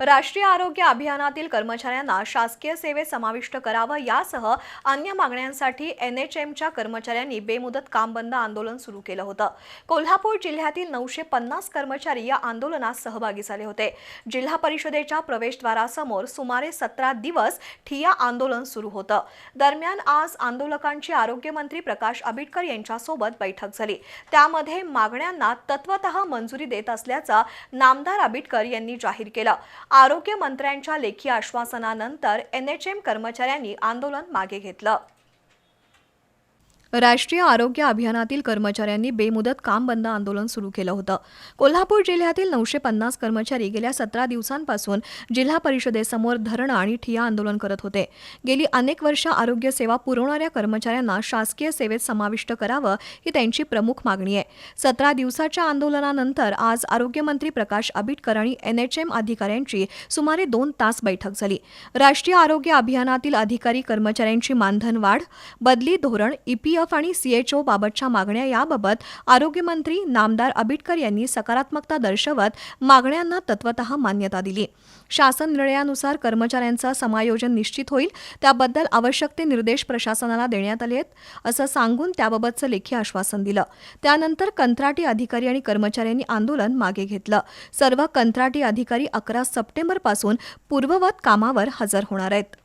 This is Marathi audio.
राष्ट्रीय आरोग्य अभियानातील कर्मचाऱ्यांना शासकीय सेवेत समाविष्ट करावं यासह अन्य मागण्यांसाठी एन एच एमच्या कर्मचाऱ्यांनी बेमुदत काम बंद आंदोलन सुरू केलं होतं. कोल्हापूर जिल्ह्यातील नऊशे पन्नास कर्मचारी या आंदोलनात सहभागी झाले होते. जिल्हा परिषदेच्या प्रवेशद्वारासमोर सुमारे सतरा दिवस ठिया आंदोलन सुरू होतं. दरम्यान आज आंदोलकांची आरोग्यमंत्री प्रकाश आबिटकर यांच्यासोबत बैठक झाली. त्यामध्ये मागण्यांना तत्वतः मंजुरी देत असल्याचं नामदार आबिटकर यांनी जाहीर केलं. आरोग्य मंत्र्यांच्या लेखी आश्वासनानंतर एनएचएम कर्मचाऱ्यांनी आंदोलन मागे घेतलं. राष्ट्रीय आरोग्य अभियानातील कर्मचाऱ्यांनी बेमुदत काम बंद आंदोलन सुरू केलं होतं. कोल्हापूर जिल्ह्यातील नऊशे पन्नास कर्मचारी गेल्या सतरा दिवसांपासून जिल्हा परिषदेसमोर धरणं आणि ठिया आंदोलन करत होते. गेली अनेक वर्ष आरोग्य सेवा पुरवणाऱ्या कर्मचाऱ्यांना शासकीय सेवेत समाविष्ट करावं ही त्यांची प्रमुख मागणी आहे. सतरा दिवसाच्या आंदोलनानंतर आज आरोग्यमंत्री प्रकाश आबिटकर आणि एनएचएम अधिकाऱ्यांची सुमारे दोन तास बैठक झाली. राष्ट्रीय आरोग्य अभियानातील अधिकारी कर्मचाऱ्यांची मानधन वाढ बदली धोरण ईपीएफ आणि सीएचओ बाबतच्या मागण्या याबाबत आरोग्यमंत्री नामदार आबिटकर यांनी सकारात्मकता दर्शवत मागण्यांना तत्वतः मान्यता दिली. शासन निर्णयानुसार कर्मचाऱ्यांचं समायोजन निश्चित होईल त्याबद्दल आवश्यक ते निर्देश प्रशासनाला देण्यात आले आहेत असं सांगून त्याबाबतचं लेखी आश्वासन दिलं. त्यानंतर कंत्राटी अधिकारी आणि कर्मचाऱ्यांनी आंदोलन मागे घेतलं. सर्व कंत्राटी अधिकारी अकरा सप्टेंबरपासून पूर्ववत कामावर हजर होणार आहेत.